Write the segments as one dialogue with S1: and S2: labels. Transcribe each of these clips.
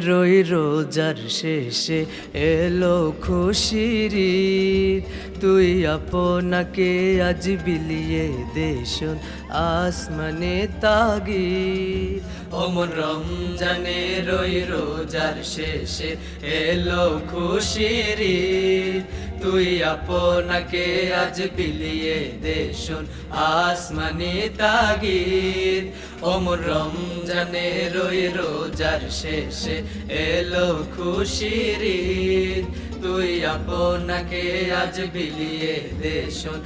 S1: রই রোজার শেষে এলো খুশির তুই আপনাকে আজ বিলিয়ে দেশন আসমানে তাগি অমন রমজানে রই রোজার শেষে এলো খুশির তুই আপনাকে আজ বিলিয়ে দেশন আসমানে তাগির অমর রমজানে রই রোজার শেষে এলো খুশির। তুই আপনাকে আজ বিলিয়ে দেশন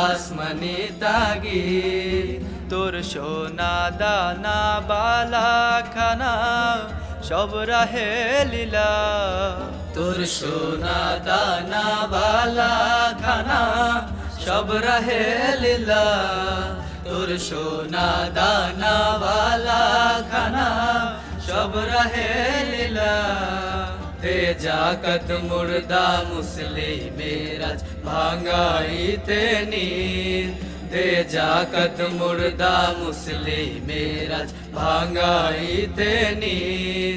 S1: আসমানে তাগির তোর সোনা দানা, বালা খানা, সব রাহে লীলা। তোর সোনা দানা বালা খানা সব রাহে লীলা তোর সোনা দানা বালা খানা সব রাহে লীলা তে জাকত মুর্দা মুসলিমেরাজ ভাঙ্গাইতে নীর দে জাকত মুর্দা মুসলিমেরাজ ভাঙ্গাইতে নীর